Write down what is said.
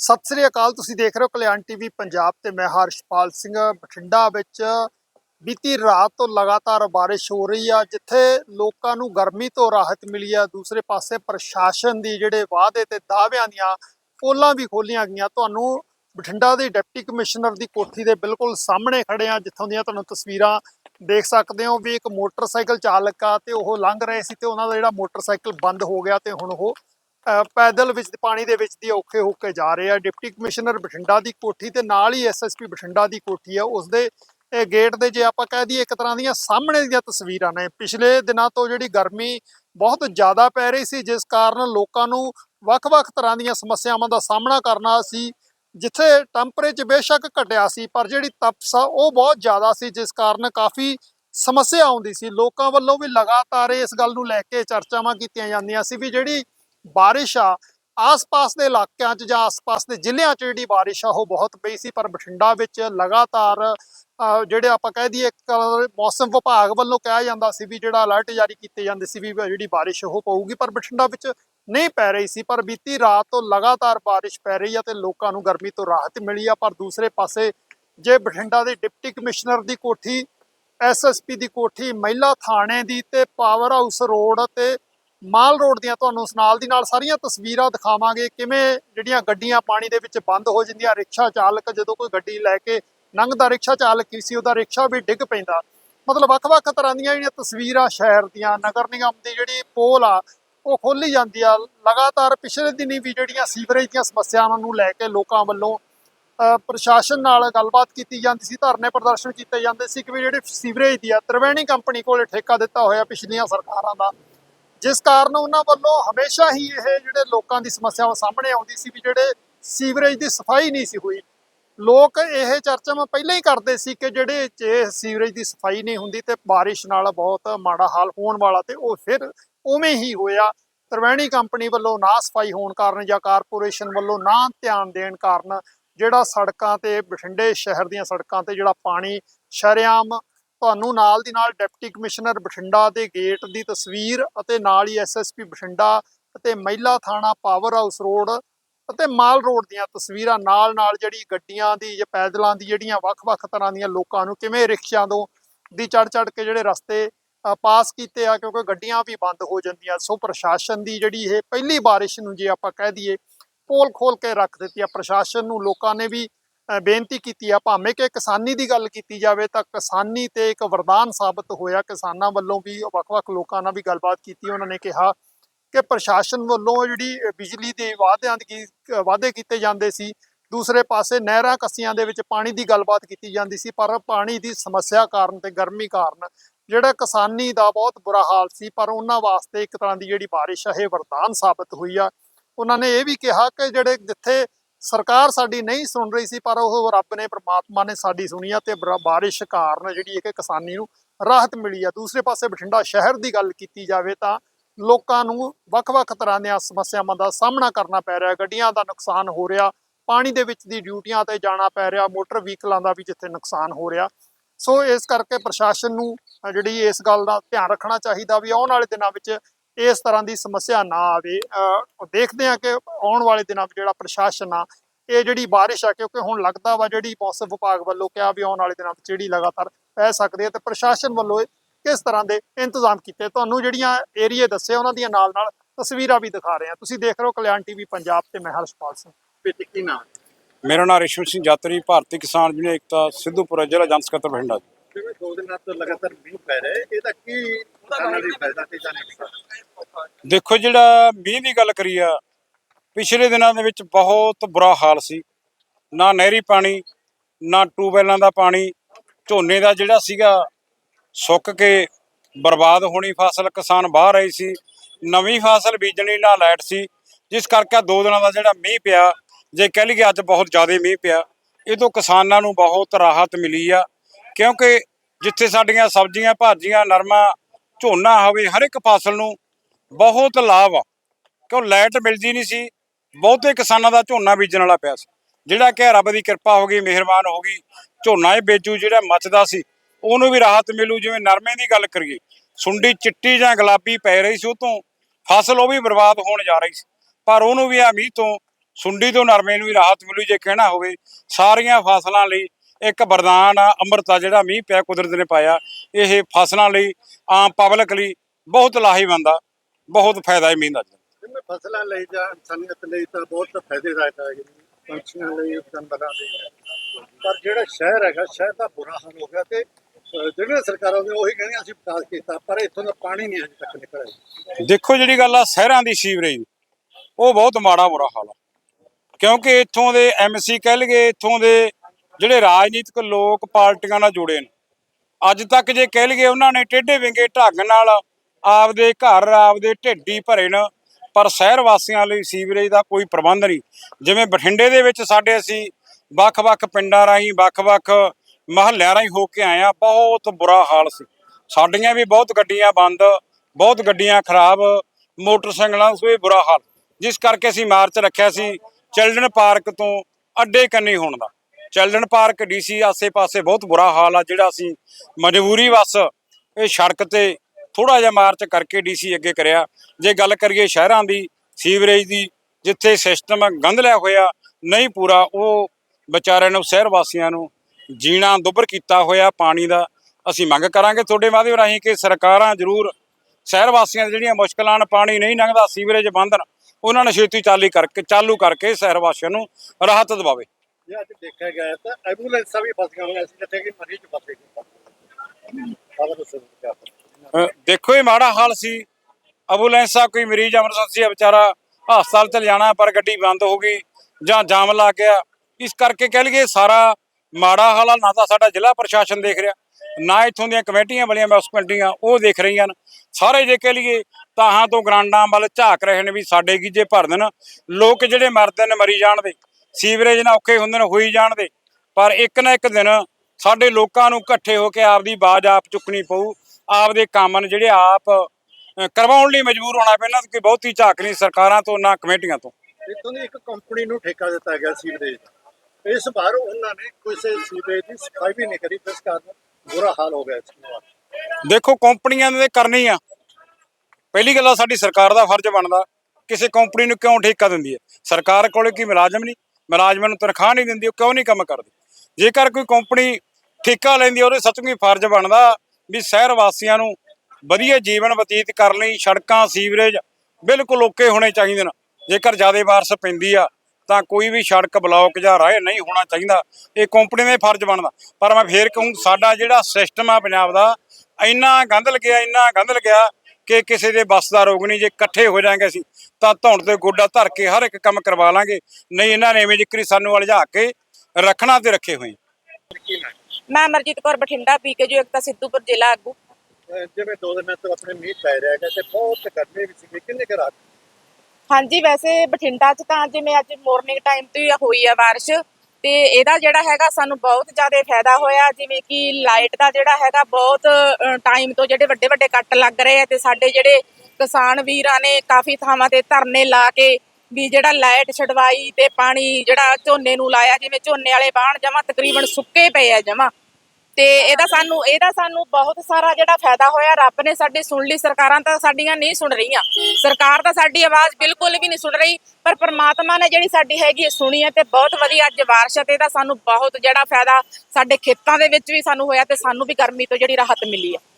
ਸਤਿ ਸ੍ਰੀ ਅਕਾਲ, ਤੁਸੀਂ ਦੇਖ ਰਹੇ ਹੋ ਕਲਿਆਣ ਟੀਵੀ ਪੰਜਾਬ ਤੇ ਮੈਂ ਹਰਸ਼ਪਾਲ ਸਿੰਘ ਬਠਿੰਡਾ ਵਿੱਚ। ਬੀਤੀ ਰਾਤ ਤੋਂ ਲਗਾਤਾਰ ਬਾਰਿਸ਼ ਹੋ ਰਹੀ ਆ, ਜਿੱਥੇ ਲੋਕਾਂ ਨੂੰ ਗਰਮੀ ਤੋਂ ਰਾਹਤ ਮਿਲੀ ਆ। ਦੂਸਰੇ ਪਾਸੇ ਪ੍ਰਸ਼ਾਸਨ ਦੀ ਜਿਹੜੇ ਵਾਅਦੇ ਤੇ ਦਾਅਵਿਆਂ ਦੀਆਂ ਪੋਲਾਂ ਵੀ ਖੋਲੀਆਂ ਗਈਆਂ। ਤੁਹਾਨੂੰ ਬਠਿੰਡਾ ਦੇ ਡਿਪਟੀ ਕਮਿਸ਼ਨਰ ਦੀ ਕੋਠੀ ਦੇ ਬਿਲਕੁਲ ਸਾਹਮਣੇ ਖੜੇ ਆ, ਜਿੱਥੋਂ ਦੀਆਂ ਤੁਹਾਨੂੰ ਤਸਵੀਰਾਂ ਦੇਖ ਸਕਦੇ ਹੋ ਵੀ ਇੱਕ ਮੋਟਰਸਾਈਕਲ ਚਾਲਕ ਆ ਤੇ ਉਹ ਲੰਘ ਰਹੇ ਸੀ ਤੇ ਉਹਨਾਂ ਦਾ ਜਿਹੜਾ ਮੋਟਰਸਾਈਕਲ ਬੰਦ ਹੋ ਗਿਆ ਤੇ ਹੁਣ ਉਹ ਪੈਦਲ ਵਿੱਚ ਪਾਣੀ ਦੇ ਵਿੱਚ ਦੀ ਔਖੇ ਹੋ ਕੇ ਜਾ ਰਹੇ ਆ। ਡਿਪਟੀ ਕਮਿਸ਼ਨਰ ਬਠਿੰਡਾ ਦੀ ਕੋਠੀ ਤੇ ਨਾਲ ਹੀ ਐਸਐਸਪੀ ਬਠਿੰਡਾ ਦੀ ਕੋਠੀ ਆ। ਉਸ ਦੇ, ਇਹ ਗੇਟ ਦੇ ਜੇ ਆਪਾਂ ਕਹਿ ਦਈਏ ਇੱਕ ਤਰ੍ਹਾਂ ਦੀਆਂ ਸਾਹਮਣੇ ਦੀਆਂ ਤਸਵੀਰਾਂ ਨੇ। ਪਿਛਲੇ ਦਿਨਾਂ ਤੋਂ ਜਿਹੜੀ ਗਰਮੀ ਬਹੁਤ ਜ਼ਿਆਦਾ ਪੈ ਰਹੀ ਸੀ, ਜਿਸ ਕਾਰਨ ਲੋਕਾਂ ਨੂੰ ਵੱਖ-ਵੱਖ ਤਰ੍ਹਾਂ ਦੀਆਂ ਸਮੱਸਿਆਵਾਂ ਦਾ ਸਾਹਮਣਾ ਕਰਨਾ ਸੀ, ਜਿੱਥੇ ਟੈਂਪਰੇਚਰ ਬੇਸ਼ੱਕ ਘਟਿਆ ਸੀ, ਪਰ ਜਿਹੜੀ ਤਪਸ ਆ, ਉਹ ਬਹੁਤ ਜ਼ਿਆਦਾ ਸੀ, ਜਿਸ ਕਾਰਨ ਕਾਫੀ ਸਮੱਸਿਆ ਆਉਂਦੀ ਸੀ। ਲੋਕਾਂ ਵੱਲੋਂ ਵੀ ਲਗਾਤਾਰ ਇਸ ਗੱਲ ਨੂੰ ਲੈ ਕੇ ਚਰਚਾਵਾਂ ਕੀਤੀਆਂ ਜਾਂਦੀਆਂ ਸੀ ਵੀ ਜਿਹੜੀ ਬਾਰਿਸ਼ ਆ, ਆਸ-ਪਾਸ ਦੇ ਇਲਾਕਿਆਂ 'ਚ ਜਾਂ ਆਸ-ਪਾਸ ਦੇ ਜ਼ਿਲ੍ਹਿਆਂ 'ਚ ਜਿਹੜੀ ਬਾਰਿਸ਼ ਆ, ਉਹ ਬਹੁਤ ਪਈ ਸੀ, ਪਰ ਬਠਿੰਡਾ ਵਿੱਚ ਲਗਾਤਾਰ ਜਿਹੜੇ ਆਪਾਂ ਕਹਿ ਦਈਏ ਮੌਸਮ ਵਿਭਾਗ ਵੱਲੋਂ ਕਿਹਾ ਜਾਂਦਾ ਸੀ ਵੀ ਜਿਹੜਾ ਅਲਰਟ ਜਾਰੀ ਕੀਤੇ ਜਾਂਦੇ ਸੀ ਵੀ ਜਿਹੜੀ ਬਾਰਿਸ਼ ਉਹ ਪਊਗੀ, ਪਰ ਬਠਿੰਡਾ ਵਿੱਚ ਨਹੀਂ ਪੈ ਰਹੀ ਸੀ, ਪਰ ਬੀਤੀ ਰਾਤ ਤੋਂ ਲਗਾਤਾਰ ਬਾਰਿਸ਼ ਪੈ ਰਹੀ ਆ ਤੇ ਲੋਕਾਂ ਨੂੰ ਗਰਮੀ ਤੋਂ ਰਾਹਤ ਮਿਲੀ ਆ, ਪਰ ਦੂਸਰੇ ਪਾਸੇ ਜੇ ਬਠਿੰਡਾ ਦੇ ਡਿਪਟੀ ਕਮਿਸ਼ਨਰ ਦੀ ਕੋਠੀ ਐਸਐਸਪੀ ਦੀ ਕੋਠੀ, ਮਹਿਲਾ ਥਾਣੇ ਦੀ ਤੇ ਪਾਵਰ ਹਾਊਸ ਰੋਡ ਤੇ ਮਾਲ ਰੋਡ ਦੀਆਂ ਤੁਹਾਨੂੰ ਨਾਲ ਦੀ ਨਾਲ ਸਾਰੀਆਂ ਤਸਵੀਰਾਂ ਦਿਖਾਵਾਂਗੇ ਕਿਵੇਂ ਜਿਹੜੀਆਂ ਗੱਡੀਆਂ ਪਾਣੀ ਦੇ ਵਿੱਚ ਬੰਦ ਹੋ ਜਾਂਦੀਆਂ, ਰਿਕਸ਼ਾ ਚਾਲਕ ਜਦੋਂ ਕੋਈ ਗੱਡੀ ਲੈ ਕੇ ਲੰਘਦਾ, ਰਿਕਸ਼ਾ ਚਾਲਕ ਕੀ ਸੀ, ਉਹਦਾ ਰਿਕਸ਼ਾ ਵੀ ਡਿੱਗ ਪੈਂਦਾ। ਮਤਲਬ ਵੱਖ-ਵੱਖ ਤਰ੍ਹਾਂ ਦੀਆਂ ਜਿਹੜੀਆਂ ਤਸਵੀਰਾਂ ਸ਼ਹਿਰ ਦੀਆਂ, ਨਗਰ ਨਿਗਮ ਦੀ ਜਿਹੜੀ ਪੋਲ ਆ, ਉਹ ਖੋਲੀ ਜਾਂਦੀ ਆ। ਲਗਾਤਾਰ ਪਿਛਲੇ ਦਿਨੀ ਵੀ ਜਿਹੜੀਆਂ ਸੀਵਰੇਜ ਦੀਆਂ ਸਮੱਸਿਆਵਾਂ ਨੂੰ ਲੈ ਕੇ ਲੋਕਾਂ ਵੱਲੋਂ ਪ੍ਰਸ਼ਾਸਨ ਨਾਲ ਗੱਲਬਾਤ ਕੀਤੀ ਜਾਂਦੀ ਸੀ, ਧਰਨੇ ਪ੍ਰਦਰਸ਼ਨ ਕੀਤੇ ਜਾਂਦੇ ਸੀ ਕਿ ਵੀ ਜਿਹੜੇ ਸੀਵਰੇਜ ਦੀ ਆ, ਤ੍ਰਿਵੇਣੀ ਕੰਪਨੀ ਕੋਲ ਠੇਕਾ ਦਿੱਤਾ ਹੋਇਆ ਪਿਛਲੀਆਂ ਸਰਕਾਰਾਂ ਦਾ। ਜਿਸ ਕਾਰਨ ਉਹਨਾਂ ਵੱਲੋਂ ਹਮੇਸ਼ਾ ਹੀ ਇਹ ਜਿਹੜੇ ਲੋਕਾਂ ਦੀ ਸਮੱਸਿਆਵਾਂ ਸਾਹਮਣੇ ਆਉਂਦੀ ਸੀ ਵੀ ਜਿਹੜੇ ਸੀਵਰੇਜ ਦੀ ਸਫ਼ਾਈ ਨਹੀਂ ਸੀ ਹੋਈ, ਲੋਕ ਇਹ ਚਰਚਾਵਾਂ ਪਹਿਲਾਂ ਹੀ ਕਰਦੇ ਸੀ ਕਿ ਜਿਹੜੇ ਜੇ ਸੀਵਰੇਜ ਦੀ ਸਫ਼ਾਈ ਨਹੀਂ ਹੁੰਦੀ ਤੇ ਬਾਰਿਸ਼ ਨਾਲ ਬਹੁਤ ਮਾੜਾ ਹਾਲ ਹੋਣ ਵਾਲਾ ਤੇ ਉਹ ਫਿਰ ਉਵੇਂ ਹੀ ਹੋਇਆ। ਤ੍ਰਿਵੇਣੀ ਕੰਪਨੀ ਵੱਲੋਂ ਨਾ ਸਫ਼ਾਈ ਹੋਣ ਕਾਰਨ ਜਾਂ ਕਾਰਪੋਰੇਸ਼ਨ ਵੱਲੋਂ ਨਾ ਧਿਆਨ ਦੇਣ ਕਾਰਨ ਜਿਹੜਾ ਸੜਕਾਂ ਤੇ ਬਠਿੰਡੇ ਸ਼ਹਿਰ ਦੀਆਂ ਸੜਕਾਂ ਤੇ ਜਿਹੜਾ ਪਾਣੀ, ਸ਼ਰੇਆਮ ਤੁਹਾਨੂੰ ਨਾਲ ਦੀ ਨਾਲ ਡਿਪਟੀ ਕਮਿਸ਼ਨਰ ਬਠਿੰਡਾ ਦੇ ਗੇਟ ਦੀ ਤਸਵੀਰ ਅਤੇ ਨਾਲ ਹੀ ਐਸਐਸਪੀ ਬਠਿੰਡਾ ਅਤੇ ਮਹਿਲਾ ਥਾਣਾ ਪਾਵਰ ਹਾਊਸ ਰੋਡ ਅਤੇ ਮਾਲ ਰੋਡ ਦੀਆਂ ਤਸਵੀਰਾਂ, ਨਾਲ ਨਾਲ ਜਿਹੜੀ ਗੱਡੀਆਂ ਦੀ ਜਾਂ ਪੈਦਲਾਂ ਦੀ ਜਿਹੜੀਆਂ ਵੱਖ-ਵੱਖ ਤਰ੍ਹਾਂ ਦੀਆਂ ਲੋਕਾਂ ਨੂੰ ਕਿਵੇਂ ਰਿਕਸ਼ਿਆਂ ਤੋਂ ਦੀ ਚੜ ਚੜ ਕੇ ਜਿਹੜੇ ਰਸਤੇ ਪਾਸ ਕੀਤੇ ਆ, ਕਿਉਂਕਿ ਗੱਡੀਆਂ ਵੀ ਬੰਦ ਹੋ ਜਾਂਦੀਆਂ। ਸੋ ਪ੍ਰਸ਼ਾਸਨ ਦੀ ਜਿਹੜੀ ਇਹ ਪਹਿਲੀ ਬਾਰਿਸ਼ ਨੂੰ ਜੇ ਆਪਾਂ ਕਹਿ ਦਈਏ, ਪੋਲ ਖੋਲ ਕੇ ਰੱਖ ਦਿੱਤੀ ਆ। ਪ੍ਰਸ਼ਾਸਨ ਨੂੰ ਲੋਕਾਂ ਨੇ ਵੀ ਬੇਨਤੀ ਕੀਤੀ ਆ ਭਾਵੇਂ ਕਿ ਕਿਸਾਨੀ ਦੀ ਗੱਲ ਕੀਤੀ ਜਾਵੇ ਤਾਂ ਕਿਸਾਨੀ ਤੇ ਇੱਕ ਵਰਦਾਨ ਸਾਬਤ ਹੋਇਆ। ਕਿਸਾਨਾਂ ਵੱਲੋਂ ਵੀ ਵੱਖ-ਵੱਖ ਲੋਕਾਂ ਨਾਲ ਵੀ ਗੱਲਬਾਤ ਕੀਤੀ। ਉਹਨਾਂ ਨੇ ਕਿਹਾ ਕਿ ਪ੍ਰਸ਼ਾਸਨ ਵੱਲੋਂ ਜਿਹੜੀ ਬਿਜਲੀ ਦੇ ਵਾਅਦਿਆਂ ਦੀ ਅ, ਵਾਅਦੇ ਕੀਤੇ ਜਾਂਦੇ ਸੀ ਦੂਸਰੇ ਪਾਸੇ ਨਹਿਰਾਂ ਕੱਸੀਆਂ ਦੇ ਵਿੱਚ ਪਾਣੀ ਦੀ ਗੱਲਬਾਤ ਕੀਤੀ ਜਾਂਦੀ ਸੀ ਪਰ ਪਾਣੀ ਦੀ ਸਮੱਸਿਆ ਕਾਰਨ ਤੇ ਗਰਮੀ ਕਾਰਨ ਜਿਹੜਾ ਕਿਸਾਨੀ ਦਾ ਬਹੁਤ ਬੁਰਾ ਹਾਲ ਸੀ ਪਰ ਉਹਨਾਂ ਵਾਸਤੇ ਇੱਕ ਤਰ੍ਹਾਂ ਦੀ ਜਿਹੜੀ ਬਾਰਿਸ਼ ਹੈ ਇਹ ਵਰਦਾਨ ਸਾਬਤ ਹੋਈ ਆ। ਉਹਨਾਂ ਨੇ ਇਹ ਵੀ ਕਿਹਾ ਕਿ ਜਿਹੜੇ ਜਿੱਥੇ ਸਰਕਾਰ ਸਾਡੀ ਨਹੀਂ ਸੁਣ ਰਹੀ ਸੀ, ਪਰ ਉਹ ਰੱਬ ਨੇ, ਪ੍ਰਮਾਤਮਾ ਨੇ ਸਾਡੀ ਸੁਣੀ ਆ ਤੇ ਬਰਾ- ਬਾਰਿਸ਼ ਕਾਰਨ ਜਿਹੜੀ ਇੱਕ ਕਿਸਾਨੀ ਨੂੰ ਰਾਹਤ ਮਿਲੀ ਆ। ਦੂਸਰੇ ਪਾਸੇ ਬਠਿੰਡਾ ਸ਼ਹਿਰ ਦੀ ਗੱਲ ਕੀਤੀ ਜਾਵੇ ਤਾਂ ਲੋਕਾਂ ਨੂੰ ਵੱਖ-ਵੱਖ ਤਰ੍ਹਾਂ ਦੀਆਂ ਸਮੱਸਿਆਵਾਂ ਦਾ ਸਾਹਮਣਾ ਕਰਨਾ ਪੈ ਰਿਹਾ। ਗੱਡੀਆਂ ਦਾ ਨੁਕਸਾਨ ਹੋ ਰਿਹਾ, ਪਾਣੀ ਦੇ ਵਿੱਚ ਦੀ ਡਿਊਟੀਆਂ ਤੇ ਜਾਣਾ ਪੈ ਰਿਹਾ, ਮੋਟਰ ਵਹੀਕਲਾਂ ਦਾ ਵੀ ਜਿੱਥੇ ਨੁਕਸਾਨ ਹੋ ਰਿਹਾ। ਸੋ ਇਸ ਕਰਕੇ ਪ੍ਰਸ਼ਾਸਨ ਨੂੰ ਜਿਹੜੀ ਇਸ ਗੱਲ ਦਾ ਧਿਆਨ ਰੱਖਣਾ ਚਾਹੀਦਾ ਵੀ ਆਉਣ ਵਾਲੇ ਦਿਨਾਂ ਵਿੱਚ ਇਸ ਤਰ੍ਹਾਂ ਦੀ ਸਮੱਸਿਆ ਨਾ ਆਵੇ। ਦੇਖਦੇ ਹਾਂ ਕਿ ਆਉਣ ਵਾਲੇ ਦਿਨਾਂ ਵਿੱਚ ਜਿਹੜਾ ਪ੍ਰਸ਼ਾਸਨ ਆ ਇਹ ਜਿਹੜੀ ਬਾਰਿਸ਼ ਆ ਕਿਉਂਕਿ ਹੁਣ ਲੱਗਦਾ ਵਾ ਜਿਹੜੀ ਮੌਸਮ ਵਿਭਾਗ ਵੱਲੋਂ ਕਿਹਾ ਵੀ ਆਉਣ ਵਾਲੇ ਦਿਨਾਂ ਵਿੱਚ ਜਿਹੜੀ ਲਗਾਤਾਰ ਪੈ ਸਕਦੀ ਹੈ ਤੇ ਪ੍ਰਸ਼ਾਸਨ ਵੱਲੋਂ ਇਹ ਕਿਸ ਤਰ੍ਹਾਂ ਦੇ ਇੰਤਜ਼ਾਮ ਕੀਤੇ? ਤੁਹਾਨੂੰ ਜਿਹੜੀਆਂ ਏਰੀਏ ਦੱਸੇ ਉਹਨਾਂ ਦੀਆਂ ਨਾਲ ਨਾਲ ਤਸਵੀਰਾਂ ਵੀ ਦਿਖਾ ਰਹੇ ਹਾਂ। ਤੁਸੀਂ ਦੇਖ ਰਹੇ ਹੋ ਕਲਿਆਣ ਟੀਵੀ ਪੰਜਾਬ ਤੇ ਮੈਂ ਹਰਸ਼ਪਾਲ ਸਿੰਘ। ਬੇਟੇ ਕੀ ਨਾਮ? ਮੇਰਾ ਨਾਮ ਰੇਸ਼ਮ ਸਿੰਘ ਜਾਤਰੀ ਭਾਰਤੀ ਕਿਸਾਨ ਯੂਨੀਅਨ ਏਕਤਾ ਸਿੱਧੂਪੁਰਾ ਜ਼ਿਲ੍ਹਾ ਜਨ ਸਕੱਤਰ ਬਠਿੰਡਾ। ਜਿਵੇਂ ਦੋ ਦਿਨਾਂ ਤੋਂ ਲਗਾਤਾਰ ਮੀਂਹ ਪੈ ਰਿਹਾ ਹੈ। ਇਹਦਾ ਕੀ ਕਿਸਾਨਾਂ ਦੀ ਫਾਇਦਾ ਤੇ ਜਾਣੇ ਦੇਖੋ ਜਿਹੜਾ ਮੀਂਹ ਦੀ ਗੱਲ ਕਰੀ ਆ ਪਿਛਲੇ ਦਿਨਾਂ ਦੇ ਵਿੱਚ ਬਹੁਤ ਬੁਰਾ ਹਾਲ ਸੀ। ਨਾ ਨਹਿਰੀ ਪਾਣੀ, ਨਾ ਟੂਬਵੈਲਾਂ ਦਾ ਪਾਣੀ, ਝੋਨੇ ਦਾ ਜਿਹੜਾ ਸੀਗਾ, ਸੁੱਕ ਕੇ ਬਰਬਾਦ ਹੋਣੀ ਫਸਲ, ਕਿਸਾਨ ਬਾਹਰ ਆਈ ਸੀ। ਨਵੀਂ ਫਸਲ ਬੀਜਣੀ ਨਾ ਲਾਈਟ ਸੀ। ਜਿਸ ਕਰਕੇ ਦੋ ਦਿਨਾਂ ਦਾ ਜਿਹੜਾ ਮੀਂਹ ਪਿਆ, ਜੇ ਕਹਿ ਲਈਏ ਅੱਜ ਬਹੁਤ ਜ਼ਿਆਦਾ ਮੀਂਹ ਪਿਆ, ਇਹ ਤੋਂ ਕਿਸਾਨਾਂ ਨੂੰ ਬਹੁਤ ਰਾਹਤ ਮਿਲੀ ਆ। ਕਿਉਂਕਿ ਜਿੱਥੇ ਸਾਡੀਆਂ ਸਬਜ਼ੀਆਂ, ਭਾਜੀਆਂ, ਨਰਮਾ, ਝੋਨਾ ਹੋਵੇ, ਹਰ ਇੱਕ ਫਸਲ ਨੂੰ ਬਹੁਤ ਲਾਭ ਆ। ਕਿਉਂ ਲਾਈਟ ਮਿਲਦੀ ਨਹੀਂ ਸੀ, ਬਹੁਤੇ ਕਿਸਾਨਾਂ ਦਾ ਝੋਨਾ ਬੀਜਣ ਵਾਲਾ ਪਿਆ ਸੀ। ਜਿਹੜਾ ਕਿ ਰੱਬ ਦੀ ਕਿਰਪਾ ਹੋ ਗਈ, ਮਿਹਰਬਾਨ ਹੋ ਗਈ, ਝੋਨਾ ਇਹ ਬੇਜੂ ਜਿਹੜਾ ਮੱਚਦਾ ਸੀ, ਉਹਨੂੰ ਵੀ ਰਾਹਤ ਮਿਲੂ। ਜਿਵੇਂ ਨਰਮੇ ਦੀ ਗੱਲ ਕਰੀਏ, ਸੁੰਡੀ ਚਿੱਟੀ ਜਾਂ ਗੁਲਾਬੀ ਪੈ ਰਹੀ ਸੀ ਉਹ ਤੋਂ ਫਸਲ ਉਹ ਵੀ ਬਰਬਾਦ ਹੋਣ ਜਾ ਰਹੀ ਸੀ। ਪਰ ਉਹਨੂੰ ਵੀ ਆ ਮੀਂਹ ਤੋਂ, ਸੁੰਡੀ ਤੋਂ ਨਰਮੇ ਨੂੰ ਵੀ ਰਾਹਤ ਮਿਲੂ, ਜੇ ਕਹਿਣਾ ਹੋਵੇ, ਸਾਰੀਆਂ ਫਸਲਾਂ ਲਈ ਇੱਕ ਵਰਦਾਨ ਆ ਅੰਮ੍ਰਿਤਾ ਜਿਹੜਾ ਮੀਂਹ ਪਿਆ ਕੁਦਰਤ ਨੇ ਪਾਇਆ ਇਹ ਫਸਲਾਂ ਲਈ ਆਮ ਪਬਲਿਕ ਲਈ ਬਹੁਤ ਲਾਹੇਵੰਦ ਆ ਬਹੁਤ ਫਾਇਦਾ ਹੈ ਮੀਂਹ ਦਾ ਫਸਲਾਂ ਲਈ ਜਾਂ ਇਨਸਾਨੀਅਤ ਲਈ ਤਾਂ ਬਹੁਤ ਫਾਇਦੇਦਾਇਕ ਹੈ ਪੰਛੀਆਂ ਲਈ ਜਾਨਵਰਾਂ ਲਈ। ਪਰ ਜਿਹੜਾ ਸ਼ਹਿਰ ਹੈਗਾ ਸ਼ਹਿਰ ਦਾ ਬੁਰਾ ਹਾਲ ਹੋ ਗਿਆ ਤੇ ਜਿਹੜੀਆਂ ਸਰਕਾਰਾਂ ਨੇ ਉਹੀ ਕਹਿੰਦੀਆਂ ਅਸੀਂ ਵਿਕਾਸ ਕੀਤਾ ਪਰ ਇੱਥੋਂ ਦਾ ਪਾਣੀ ਨਹੀਂ ਅਜੇ ਤੱਕ ਨਿਕਲਿਆ ਦੇਖੋ ਜਿਹੜੀ ਗੱਲ ਆ ਸ਼ਹਿਰਾਂ ਦੀ ਸੀਵਰੇਜ ਉਹ ਬਹੁਤ ਮਾੜਾ ਬੁਰਾ ਹਾਲ ਆ। ਕਿਉਂਕਿ ਇੱਥੋਂ ਦੇ ਐਮਸੀ ਕਹਿ ਲਈਏ ਇੱਥੋਂ ਦੇ ਜਿਹੜੇ ਰਾਜਨੀਤਿਕ ਲੋਕ ਪਾਰਟੀਆਂ ਨਾਲ ਜੁੜੇ ਨੇ। ਅੱਜ ਤੱਕ ਜੇ ਕਹਿ ਲਈਏ ਉਹਨਾਂ ਨੇ ਟੇਢੇ ਵਿੰਗੇ ਢੰਗ ਨਾਲ ਆਪਦੇ ਘਰ, ਆਪਦੇ ਢਿੱਡੀ ਭਰੇ ਨੇ, ਪਰ ਸ਼ਹਿਰ ਵਾਸੀਆਂ ਲਈ ਸੀਵਰੇਜ ਦਾ ਕੋਈ ਪ੍ਰਬੰਧ ਨਹੀਂ। ਜਿਵੇਂ ਬਠਿੰਡੇ ਦੇ ਵਿੱਚ ਸਾਡੇ ਅਸੀਂ ਵੱਖ-ਵੱਖ ਪਿੰਡਾਂ ਰਾਹੀਂ, ਵੱਖ-ਵੱਖ ਮਹੱਲਿਆਂ ਰਾਹੀਂ ਹੋ ਕੇ ਆਏ ਆ ਬਹੁਤ ਬੁਰਾ ਹਾਲ ਸੀ। ਸਾਡੀਆਂ ਵੀ ਬਹੁਤ ਗੱਡੀਆਂ ਬੰਦ, ਬਹੁਤ ਗੱਡੀਆਂ ਖਰਾਬ, ਮੋਟਰਸਾਈਕਲਾਂ ਦਾ ਵੀ ਬੁਰਾ ਹਾਲ। ਜਿਸ ਕਰਕੇ ਅਸੀਂ ਮਾਰਚ ਰੱਖਿਆ ਸੀ, ਚਿਲਡਰਨ ਪਾਰਕ ਤੋਂ ਅੱਡੇ ਕੰਨੀ ਹੋਣ ਦਾ। ਚਿਲਡਰਨ ਪਾਰਕ ਡੀਸੀ ਆਸੇ-ਪਾਸੇ ਬਹੁਤ ਬੁਰਾ ਹਾਲ ਆ, ਜਿਹੜਾ ਅਸੀਂ ਮਜਬੂਰੀ ਵਸ ਇਹ ਸੜਕ ਤੇ ਥੋੜਾ ਜਿਹਾ ਮਾਰਚ ਕਰਕੇ ਡੀਸੀ ਅੱਗੇ ਕਰਿਆ। ਜੇ ਗੱਲ ਕਰੀਏ ਸ਼ਹਿਰਾਂ ਦੀ, ਸੀਵਰੇਜ ਦੀ, ਜਿੱਥੇ ਸਿਸਟਮ ਗੰਧਲਿਆ ਹੋਇਆ, ਨਹੀਂ ਪੂਰਾ, ਉਹ ਵਿਚਾਰਿਆਂ ਨੂੰ, ਸ਼ਹਿਰ ਵਾਸੀਆਂ ਨੂੰ ਜੀਣਾ ਦੁੱਭਰ ਕੀਤਾ ਹੋਇਆ ਪਾਣੀ ਦਾ। ਅਸੀਂ ਮੰਗ ਕਰਾਂਗੇ ਤੁਹਾਡੇ ਮਾਧਿਅਮ ਰਾਹੀਂ ਕਿ ਸਰਕਾਰਾਂ ਜ਼ਰੂਰ ਸ਼ਹਿਰ ਵਾਸੀਆਂ ਦੀ ਜਿਹੜੀਆਂ ਮੁਸ਼ਕਲਾਂ ਹਨ ਪਾਣੀ ਨਹੀਂ ਲੰਘਦਾ, ਸੀਵਰੇਜ ਬੰਦ ਉਹਨਾਂ ਨੂੰ ਛੇਤੀ ਚਾਲੀ ਕਰਕੇ, ਚਾਲੂ ਕਰਕੇ ਸ਼ਹਿਰ ਵਾਸੀਆਂ ਨੂੰ ਰਾਹਤ ਦਿਵਾਵੇ। ਜੇ ਅੱਜ ਦੇਖਿਆ ਗਿਆ ਤਾਂ ਐਂਬੂਲੈਂਸਾਂ ਵੀ ਫਸੀਆਂ ਹੋਈਆਂ ਸੀ ਜਿੱਥੇ ਕਿ ਮਰੀਜ਼ ਫਸੇ ਗਏ ਖਬਰ ਦੱਸੋ ਕਿਆ ਅਹ ਦੇਖੋ ਇਹ ਮਾੜਾ ਹਾਲ ਸੀ। ਐਂਬੂਲੈਂਸਾਂ, ਕੋਈ ਮਰੀਜ਼ ਐਮਰਜੈਂਸੀ ਆ ਵਿਚਾਰਾ ਹਸਪਤਾਲ ਚ ਜਾਣਾ ਪਰ ਗੱਡੀ ਬੰਦ ਹੋ ਗਈ ਜਾਂ ਜਾਮ ਲੱਗ ਗਿਆ। ਇਸ ਕਰਕੇ ਕਹਿ ਲਈਏ ਸਾਰਾ ਮਾੜਾ ਹਾਲ ਆ, ਨਾ ਤਾਂ ਸਾਡਾ ਜ਼ਿਲ੍ਹਾ ਪ੍ਰਸ਼ਾਸਨ ਦੇਖ ਰਿਹਾ, ਨਾ ਇੱਥੋਂ ਦੀਆਂ ਕਮੇਟੀਆਂ ਵਾਲੀਆਂ ਮਿਊਨਿਸਪੈਲਿਟੀਆਂ ਉਹ ਦੇਖ ਰਹੀਆਂ ਨੇ ਸਾਰੇ ਜੇ ਕਹਿ ਲਈਏ ਤਾਹਾਂ ਤੋਂ ਗਰਾਂਡਾਂ ਵੱਲ ਝਾਕ ਰਹੇ ਨੇ ਵੀ ਸਾਡੇ ਗੀਜੇ ਭਰ ਦੇਣ। ਲੋਕ ਜਿਹੜੇ ਮਰਦੇ ਨੇ ਮਰੀ ਜਾਣ ਦੇ ਸੀਵਰੇਜ ਨਾਲ ਔਖੇ ਹੁੰਦੇ ਨੇ ਹੋਈ ਜਾਣਦੇ ਪਰ ਇੱਕ ਨਾ ਇੱਕ ਦਿਨ ਸਾਡੇ ਲੋਕਾਂ ਨੂੰ ਇਕੱਠੇ ਹੋ ਕੇ ਆਪਦੀ ਆਵਾਜ਼ ਆਪ ਚੁੱਕਣੀ ਪਊ। ਆਪਦੇ ਕੰਮ ਨੇ ਜਿਹੜੇ ਆਪ ਕਰਵਾਉਣ ਲਈ ਮਜਬੂਰ ਹੋਣਾ ਪੈਣਾ ਕੋਈ ਬਹੁਤੀ ਝਾਕ ਨਹੀਂ ਸਰਕਾਰਾਂ ਤੋਂ ਨਾ ਕਮੇਟੀਆਂ ਤੋਂ। ਇੱਥੋਂ ਦੀ ਇੱਕ ਕੰਪਨੀ ਨੂੰ ਠੇਕਾ ਦਿੱਤਾ ਗਿਆ ਸੀਵਰੇਜ ਦਾ। ਇਸ ਵਾਰ ਉਹਨਾਂ ਨੇ ਕਿਸੇ ਸੀਵਰੇਜ ਦੀ ਸਫ਼ਾਈ ਵੀ ਨਹੀਂ ਕਰੀ ਜਿਸ ਕਾਰਨ ਬੁਰਾ ਹਾਲ ਹੋ ਗਿਆ ਇਸ ਦੇਖੋ ਕੰਪਨੀਆਂ ਨੇ ਕਰਨੀ ਆ। ਪਹਿਲੀ ਗੱਲ ਆ ਸਾਡੀ ਸਰਕਾਰ ਦਾ ਫਰਜ਼ ਬਣਦਾ। ਕਿਸੇ ਕੰਪਨੀ ਨੂੰ ਕਿਉਂ ਠੇਕਾ ਦਿੰਦੀ ਹੈ? ਸਰਕਾਰ ਕੋਲੇ ਕੀ ਮੁਲਾਜ਼ਮ ਨਹੀਂ? ਮੁਲਾਜ਼ਮਾਂ ਨੂੰ ਤਨਖਾਹ ਨਹੀਂ ਦਿੰਦੀ ਉਹ ਕਿਉਂ ਨਹੀਂ ਕੰਮ ਕਰਦੀ? ਜੇਕਰ ਕੋਈ ਕੰਪਨੀ ਠੇਕਾ ਲੈਂਦੀ ਆ, ਉਹਦੇ ਸੱਚਮੁੱਚ ਫਰਜ਼ ਬਣਦਾ ਵੀ ਸ਼ਹਿਰ ਵਾਸੀਆਂ ਨੂੰ ਵਧੀਆ ਜੀਵਨ ਬਤੀਤ ਕਰਨ ਲਈ ਸੜਕਾਂ ਸੀਵਰੇਜ ਬਿਲਕੁਲ ਓਕੇ ਹੋਣੇ ਚਾਹੀਦੇ ਨੇ। ਜੇਕਰ ਜ਼ਿਆਦਾ ਬਾਰਿਸ਼ ਪੈਂਦੀ ਆ ਤਾਂ ਕੋਈ ਵੀ ਸੜਕ ਬਲੌਕ ਜਾਂ ਰਾਹ ਨਹੀਂ ਹੋਣਾ ਚਾਹੀਦਾ। ਇਹ ਕੰਪਨੀ ਦਾ ਹੀ ਫਰਜ਼ ਬਣਦਾ। ਪਰ ਮੈਂ ਫੇਰ ਕਹੂੰ ਸਾਡਾ ਜਿਹੜਾ ਸਿਸਟਮ ਆ ਪੰਜਾਬ ਦਾ ਇੰਨਾ ਗੰਦ ਲੱਗਿਆ ਇੰਨਾ ਗੰਦ ਲੱਗਿਆ ਕਿ ਕਿਸੇ ਦੇ ਬਸ ਦਾ ਰੋਗ ਨਹੀਂ ਜੇ ਇਕੱਠੇ ਹੋ ਜਾਾਂਗੇ ਅਸੀਂ ਤਾਂ ਧੌਣ ਤੇ ਗੋਡਾ ਧਰ ਕੇ ਹਰ ਇੱਕ ਕੰਮ ਕਰਵਾ ਲਾਂਗੇ। ਨਹੀਂ ਇਹਨਾਂ ਨੇ ਐਵੇਂ ਜਿਕਰੀ ਸਾਨੂੰ ਅਲਝਾ ਕੇ ਰੱਖਣਾ ਤੇ ਰੱਖੇ ਹੋਏ। ਮੈਂ ਅਮਰਜੀਤ ਕੌਰ ਬਠਿੰਡਾ ਪੀਕੇ ਜੋ ਇਕਤਾ ਸਿੱਧੂਪੁਰ ਜ਼ਿਲ੍ਹਾ ਆਗੂ। ਜਿਵੇਂ ਦੋ ਦਿਨਾਂ ਤੋਂ ਆਪਣੇ ਮੀਂਹ ਪੈ ਰਿਹਾ ਹੈਗਾ ਤੇ ਬਹੁਤ ਗਰਮੀ ਵੀ ਸੀ ਕਿੰਨੇ ਕੁ ਰਾਤ? ਹਾਂਜੀ ਵੈਸੇ ਬਠਿੰਡਾ 'ਚ ਤਾਂ ਜਿਵੇਂ ਅੱਜ ਮਾਰਨਿੰਗ ਟਾਈਮ ਤੋਂ ਹੀ ਹੋਈ ਆ ਬਾਰਿਸ਼। ਤੇ ਇਹਦਾ ਜਿਹੜਾ ਹੈਗਾ ਸਾਨੂੰ ਬਹੁਤ ਜ਼ਿਆਦਾ ਫਾਇਦਾ ਹੋਇਆ, ਜਿਵੇਂ ਕਿ ਲਾਈਟ ਦਾ ਜਿਹੜਾ ਹੈਗਾ ਬਹੁਤ ਟਾਈਮ ਤੋਂ ਜਿਹੜੇ ਵੱਡੇ ਵੱਡੇ ਕੱਟ ਲੱਗ ਰਹੇ ਆ ਤੇ ਸਾਡੇ ਜਿਹੜੇ ਕਿਸਾਨ ਵੀਰਾਂ ਨੇ ਕਾਫੀ ਥਾਵਾਂ ਤੇ ਧਰਨੇ ਲਾ ਕੇ ਵੀ ਜਿਹੜਾ ਲਾਈਟ ਛਡਵਾਈ ਤੇ ਪਾਣੀ ਜਿਹੜਾ ਝੋਨੇ ਨੂੰ ਲਾਇਆ, ਜਿਵੇਂ ਝੋਨੇ ਵਾਲੇ ਬਾਣ ਜਮਾ ਤਕਰੀਬਨ ਸੁੱਕੇ ਪਏ ਆ ਜਮਾ। ਤੇ ਇਹਦਾ ਸਾਨੂੰ ਇਹਦਾ ਸਾਨੂੰ ਬਹੁਤ ਸਾਰਾ ਜਿਹੜਾ ਫਾਇਦਾ ਹੋਇਆ, ਰੱਬ ਨੇ ਸਾਡੀ ਸੁਣ ਲਈ, ਸਰਕਾਰਾਂ ਤਾਂ ਸਾਡੀਆਂ ਨਹੀਂ ਸੁਣ ਰਹੀਆਂ। ਸਰਕਾਰ ਤਾਂ ਸਾਡੀ ਆਵਾਜ਼ ਬਿਲਕੁਲ ਵੀ ਨਹੀਂ ਸੁਣ ਰਹੀ, ਪਰ ਪ੍ਰਮਾਤਮਾ ਨੇ ਜਿਹੜੀ ਸਾਡੀ ਹੈਗੀ ਹੈ ਸੁਣੀ ਹੈ ਤੇ ਬਹੁਤ ਵਧੀਆ ਅੱਜ ਬਾਰਿਸ਼ ਹੈ ਤੇ ਇਹਦਾ ਸਾਨੂੰ ਬਹੁਤ ਜਿਹੜਾ ਫਾਇਦਾ ਸਾਡੇ ਖੇਤਾਂ ਦੇ ਵਿੱਚ ਵੀ ਸਾਨੂੰ ਹੋਇਆ ਤੇ ਸਾਨੂੰ ਵੀ ਗਰਮੀ ਤੋਂ ਜਿਹੜੀ ਰਾਹਤ ਮਿਲੀ ਹੈ।